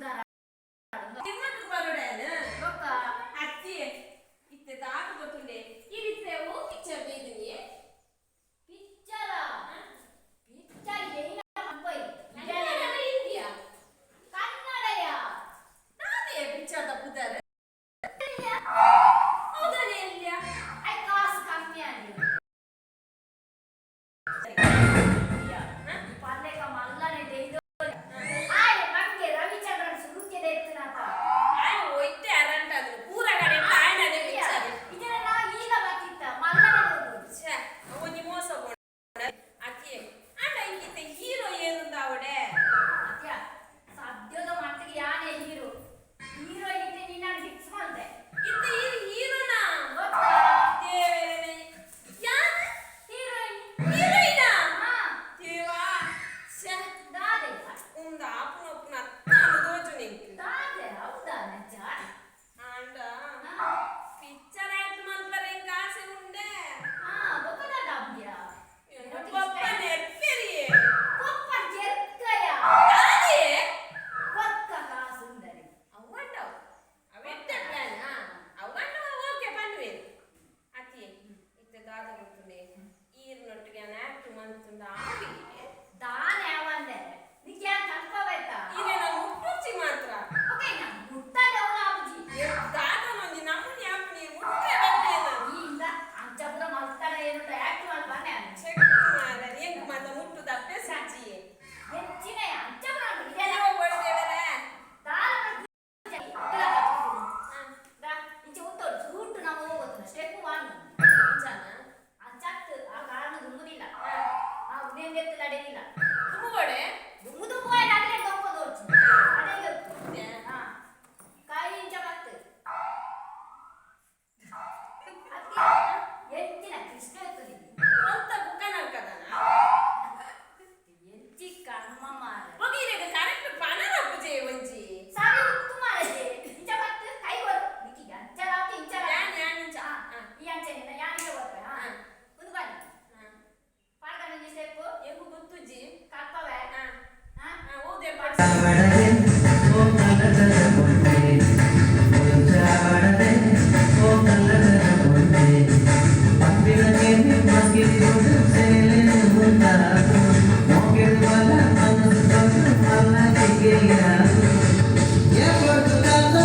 удара. அம்மாவோட એનું તો આટલું આને છે કે મને હું તો દફે સાચી એ ચીને